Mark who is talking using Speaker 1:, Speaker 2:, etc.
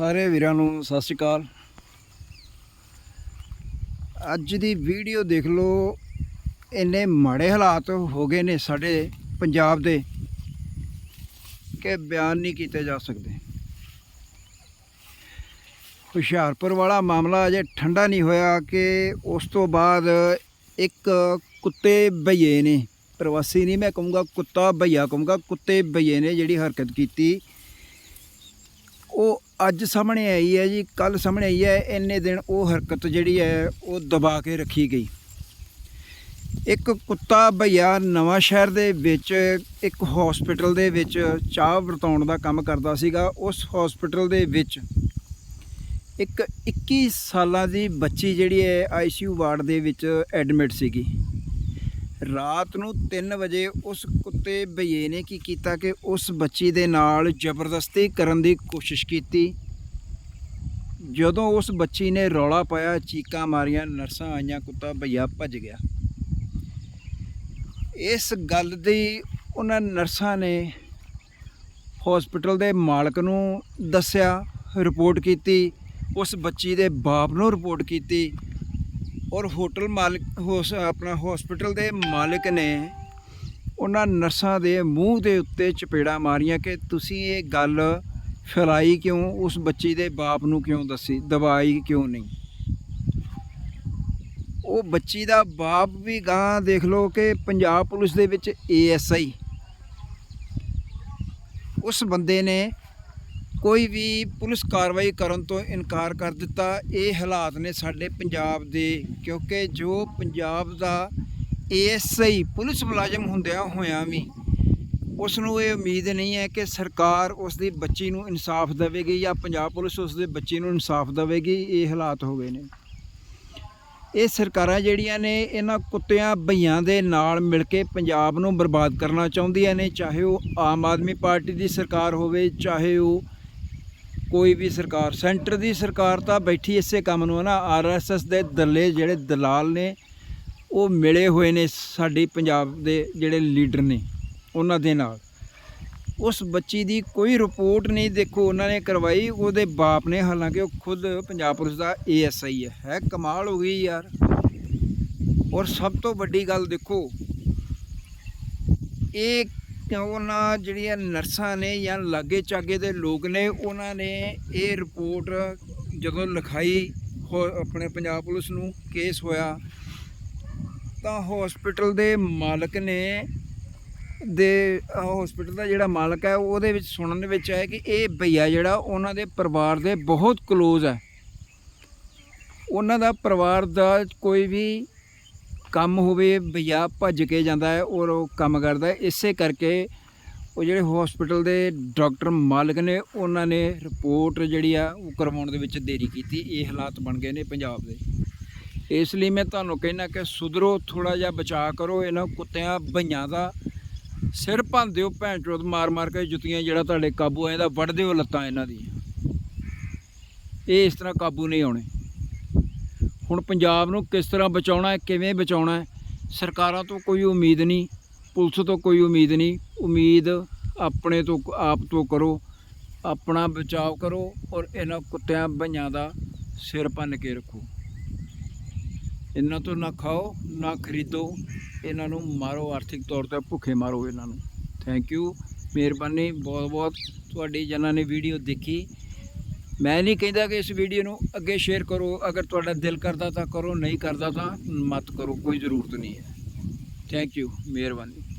Speaker 1: ਸਾਰੇ ਵੀਰਾਂ ਨੂੰ ਸਤਿ ਸ਼੍ਰੀ ਅਕਾਲ। ਅੱਜ ਦੀ ਵੀਡੀਓ ਦੇਖ ਲਓ, ਇੰਨੇ ਮਾੜੇ ਹਾਲਾਤ ਹੋ ਗਏ ਨੇ ਸਾਡੇ ਪੰਜਾਬ ਦੇ ਕਿ ਬਿਆਨ ਨਹੀਂ ਕੀਤੇ ਜਾ ਸਕਦੇ। ਹੁਸ਼ਿਆਰਪੁਰ ਵਾਲਾ ਮਾਮਲਾ ਅਜੇ ਠੰਡਾ ਨਹੀਂ ਹੋਇਆ ਕਿ ਉਸ ਤੋਂ ਬਾਅਦ ਇੱਕ ਕੁੱਤੇ ਬਈਏ ਨੇ, ਪ੍ਰਵਾਸੀ ਨਹੀਂ ਮੈਂ ਕਹੂੰਗਾ ਕੁੱਤਾ ਬਈਆ, ਕਹੂੰਗਾ ਕੁੱਤੇ ਬਈਏ ਨੇ ਜਿਹੜੀ ਹਰਕਤ ਕੀਤੀ। ਉਹ ਅੱਜ ਸਾਹਮਣੇ ਆਈ ਹੈ ਜੀ ਕੱਲ ਸਾਹਮਣੇ ਆਈ ਹੈ, ਇੰਨੇ ਦਿਨ ਉਹ ਹਰਕਤ ਜਿਹੜੀ ਹੈ, ਉਹ ਦਬਾ ਕੇ ਰੱਖੀ ਗਈ। ਇੱਕ ਕੁੱਤਾ ਭਈਆ ਨਵਾਂ ਸ਼ਹਿਰ ਦੇ ਵਿੱਚ, ਇੱਕ ਹਸਪੀਟਲ ਦੇ ਵਿੱਚ ਚਾਹ ਵਰਤਾਉਣ ਦਾ ਕੰਮ ਕਰਦਾ ਸੀਗਾ। ਉਸ ਹਸਪੀਟਲ ਦੇ ਵਿੱਚ ਇੱਕ 21 ਸਾਲਾਂ ਦੀ ਬੱਚੀ ਜਿਹੜੀ ਹੈ ਆਈਸੀਯੂ ਵਾਰਡ ਦੇ ਵਿੱਚ ਐਡਮਿਟ ਸੀਗੀ। ਰਾਤ ਨੂੰ 3 ਵਜੇ ਉਸ ਕੁੱਤੇ ਬਈਏ ਨੇ ਕੀ ਕੀਤਾ ਕਿ ਉਸ ਬੱਚੀ ਦੇ ਨਾਲ ਜ਼ਬਰਦਸਤੀ ਕਰਨ ਦੀ ਕੋਸ਼ਿਸ਼ ਕੀਤੀ। ਜਦੋਂ ਉਸ ਬੱਚੀ ਨੇ ਰੌਲਾ ਪਾਇਆ, ਚੀਕਾਂ ਮਾਰੀਆਂ, ਨਰਸਾਂ ਆਈਆਂ, ਕੁੱਤਾ ਬਈਆ ਭੱਜ ਗਿਆ। ਇਸ ਗੱਲ ਦੀ ਉਹਨਾਂ ਨਰਸਾਂ ਨੇ ਹਸਪੀਟਲ ਦੇ ਮਾਲਕ ਨੂੰ ਦੱਸਿਆ ਰਿਪੋਰਟ ਕੀਤੀ। ਉਸ ਬੱਚੀ ਦੇ ਬਾਪ ਨੂੰ ਰਿਪੋਰਟ ਕੀਤੀ। ਔਰ ਹੋਟਲ ਮਾਲਕ, ਹੋਸ, ਆਪਣਾ ਹਸਪੀਟਲ ਦੇ ਮਾਲਕ ਨੇ ਉਹਨਾਂ ਨਰਸਾਂ ਦੇ ਮੂੰਹ ਦੇ ਉੱਤੇ ਚਪੇੜਾ ਮਾਰੀਆਂ ਕਿ ਤੁਸੀਂ ਇਹ ਗੱਲ ਫੈਲਾਈ ਕਿਉਂ? ਉਸ ਬੱਚੀ ਦੇ ਬਾਪ ਨੂੰ ਕਿਉਂ ਦੱਸੀ? ਦਵਾਈ ਕਿਉਂ ਨਹੀਂ? ਉਹ ਬੱਚੀ ਦਾ ਬਾਪ ਵੀ ਗਾਂ ਦੇਖ ਲਓ ਕਿ ਪੰਜਾਬ ਪੁਲਿਸ ਦੇ ਵਿੱਚ ਏਐਸਆਈ ਉਸ ਬੰਦੇ ਨੇ ਕੋਈ ਵੀ ਪੁਲਿਸ ਕਾਰਵਾਈ ਕਰਨ ਤੋਂ ਇਨਕਾਰ ਕਰ ਦਿੱਤਾ। ਇਹ ਹਾਲਾਤ ਨੇ ਸਾਡੇ ਪੰਜਾਬ ਦੇ, ਕਿਉਂਕਿ ਜੋ ਪੰਜਾਬ ਦਾ ਏਐਸਆਈ ਪੁਲਿਸ ਮੁਲਾਜ਼ਮ ਹੁੰਦਿਆਂ ਹੋਇਆਂ ਵੀ ਉਸ ਨੂੰ ਇਹ ਉਮੀਦ ਨਹੀਂ ਹੈ ਕਿ ਸਰਕਾਰ ਉਸ ਦੀ ਬੱਚੀ ਨੂੰ ਇਨਸਾਫ ਦੇਵੇਗੀ ਜਾਂ ਪੰਜਾਬ ਪੁਲਿਸ ਉਸ ਦੇ ਬੱਚੇ ਨੂੰ ਇਨਸਾਫ ਦੇਵੇਗੀ। ਇਹ ਹਾਲਾਤ ਹੋ ਗਏ ਨੇ। ਇਹ ਸਰਕਾਰਾਂ ਜਿਹੜੀਆਂ ਨੇ, ਇਹਨਾਂ ਕੁੱਤਿਆਂ ਭਈਆਂ ਦੇ ਨਾਲ ਮਿਲ ਕੇ ਪੰਜਾਬ ਨੂੰ ਬਰਬਾਦ ਕਰਨਾ ਚਾਹੁੰਦੀਆਂ ਨੇ। ਚਾਹੇ ਉਹ ਆਮ ਆਦਮੀ ਪਾਰਟੀ ਦੀ ਸਰਕਾਰ ਹੋਵੇ, ਚਾਹੇ ਉਹ ਕੋਈ ਵੀ ਸਰਕਾਰ, ਸੈਂਟਰ ਦੀ ਸਰਕਾਰ ਤਾਂ ਬੈਠੀ ਇਸੇ ਕੰਮ ਨੂੰ ਹੈ ਨਾ ਆਰਐਸਐਸ ਦੇ ਦੱਲੇ ਜਿਹੜੇ ਦਲਾਲ ਨੇ, ਉਹ ਮਿਲੇ ਹੋਏ ਨੇ ਸਾਡੀ ਪੰਜਾਬ ਦੇ ਜਿਹੜੇ ਲੀਡਰ ਨੇ, ਉਹਨਾਂ ਦੇ ਨਾਲ। ਉਸ ਬੱਚੀ ਦੀ ਕੋਈ ਰਿਪੋਰਟ ਨਹੀਂ ਦੇਖੋ, ਉਹਨਾਂ ਨੇ ਕਰਵਾਈ, ਉਹਦੇ ਬਾਪ ਨੇ, ਹਾਲਾਂਕਿ ਉਹ ਖੁਦ ਪੰਜਾਬ ਪੁਲਿਸ ਦਾ ਏਐਸਆਈ ਹੈ। ਹੈ, ਕਮਾਲ ਹੋ ਗਈ ਯਾਰ। ਔਰ ਸਭ ਤੋਂ ਵੱਡੀ ਗੱਲ ਦੇਖੋ, ਇਹ ਉਹਨਾਂ ਜਿਹੜੀਆਂ ਨਰਸਾਂ ਨੇ ਜਾਂ ਲਾਗੇ ਚਾਗੇ ਦੇ ਲੋਕ ਨੇ, ਉਹਨਾਂ ਨੇ ਇਹ ਰਿਪੋਰਟ ਜਦੋਂ ਲਿਖਾਈ ਹੋ- ਆਪਣੇ ਪੰਜਾਬ ਪੁਲਿਸ ਨੂੰ ਕੇਸ ਹੋਇਆ, ਤਾਂ ਹਸਪੀਟਲ ਦੇ ਮਾਲਕ ਨੇ ਦੇ ਹਸਪੀਟਲ ਦਾ ਜਿਹੜਾ ਮਾਲਕ ਹੈ, ਉਹਦੇ ਵਿੱਚ ਸੁਣਨ ਦੇ ਵਿੱਚ ਆਇਆ ਕਿ ਇਹ ਭਈਆ ਜਿਹੜਾ ਉਹਨਾਂ ਦੇ ਪਰਿਵਾਰ ਦੇ ਬਹੁਤ ক্লোਜ਼ ਹੈ। ਉਹਨਾਂ ਦਾ ਪਰਿਵਾਰ ਦਾ ਕੋਈ ਵੀ ਕੰਮ ਹੋਵੇ ਭਈਆ ਭੱਜ ਕੇ ਜਾਂਦਾ ਹੈ ਔਰ ਉਹ ਕੰਮ ਕਰਦਾ ਇਸੇ ਕਰਕੇ ਉਹ ਜਿਹੜੇ ਹਸਪੀਟਲ ਦੇ ਡਾਕਟਰ ਮਾਲਕ ਨੇ, ਉਹਨਾਂ ਨੇ ਰਿਪੋਰਟ ਜਿਹੜੀ ਆ ਉਹ ਕਰਵਾਉਣ ਦੇ ਵਿੱਚ ਦੇਰੀ ਕੀਤੀ। ਇਹ ਹਾਲਾਤ ਬਣ ਗਏ ਨੇ ਪੰਜਾਬ ਦੇ। ਇਸ ਲਈ ਮੈਂ ਤੁਹਾਨੂੰ ਕਹਿਣਾ ਕਿ ਸੁਧਰੋ ਥੋੜਾ ਜਿਹਾ ਬਚਾਅ ਕਰੋ। ਇਹਨਾਂ ਕੁੱਤਿਆਂ ਭਈਆਂ ਦਾ ਸਿਰ ਭੰਨ ਹੋ ਭੈਣ ਚੋਦ ਮਾਰ ਮਾਰ ਕੇ ਜੁੱਤੀਆਂ ਜਿਹੜਾ ਤੁਹਾਡੇ ਕਾਬੂ ਆਏਦਾ ਵੱਢ ਦਿਓ ਲੱਤਾਂ ਇਹਨਾਂ ਦੀ ਇਹ ਇਸ ਤਰ੍ਹਾਂ ਕਾਬੂ ਨਹੀਂ ਆਉਣੇ। ਹੁਣ ਪੰਜਾਬ ਨੂੰ ਕਿਸ ਤਰ੍ਹਾਂ ਬਚਾਉਣਾ ਹੈ, ਕਿਵੇਂ ਬਚਾਉਣਾ ਹੈ, ਸਰਕਾਰਾਂ ਤੋਂ ਕੋਈ ਉਮੀਦ ਨਹੀਂ, ਪੁਲਿਸ ਤੋਂ ਕੋਈ ਉਮੀਦ ਨਹੀਂ, ਉਮੀਦ ਆਪਣੇ ਤੋਂ, ਆਪ ਤੋਂ ਕਰੋ, ਆਪਣਾ ਬਚਾਅ ਕਰੋ ਔਰ ਇਹਨਾਂ ਕੁੱਤਿਆਂ ਭਈਆਂ ਦਾ ਸਿਰ ਭੰਨ ਕੇ ਰੱਖੋ। ਇਹਨਾਂ ਤੋਂ ਨਾ ਖਾਓ, ਨਾ ਖਰੀਦੋ, ਇਹਨਾਂ ਨੂੰ ਮਾਰੋ, ਆਰਥਿਕ ਤੌਰ ਤੇ ਭੁੱਖੇ ਮਾਰੋ ਇਹਨਾਂ ਨੂੰ। ਥੈਂਕ ਯੂ ਮਿਹਰਬਾਨੀ ਬਹੁਤ ਬਹੁਤ ਤੁਹਾਡੀ ਜਿਨ੍ਹਾਂ ਨੇ ਵੀਡੀਓ ਦੇਖੀ ਮੈਂ ਨਹੀਂ ਕਹਿੰਦਾ ਕਿ ਇਸ ਵੀਡੀਓ ਨੂੰ ਅੱਗੇ ਸ਼ੇਅਰ ਕਰੋ। ਅਗਰ ਤੁਹਾਡਾ ਦਿਲ ਕਰਦਾ ਤਾਂ ਕਰੋ, ਨਹੀਂ ਕਰਦਾ ਤਾਂ ਮਤ ਕਰੋ। ਕੋਈ ਜ਼ਰੂਰਤ ਨਹੀਂ ਹੈ। ਥੈਂਕ ਯੂ ਮਿਹਰਬਾਨੀ।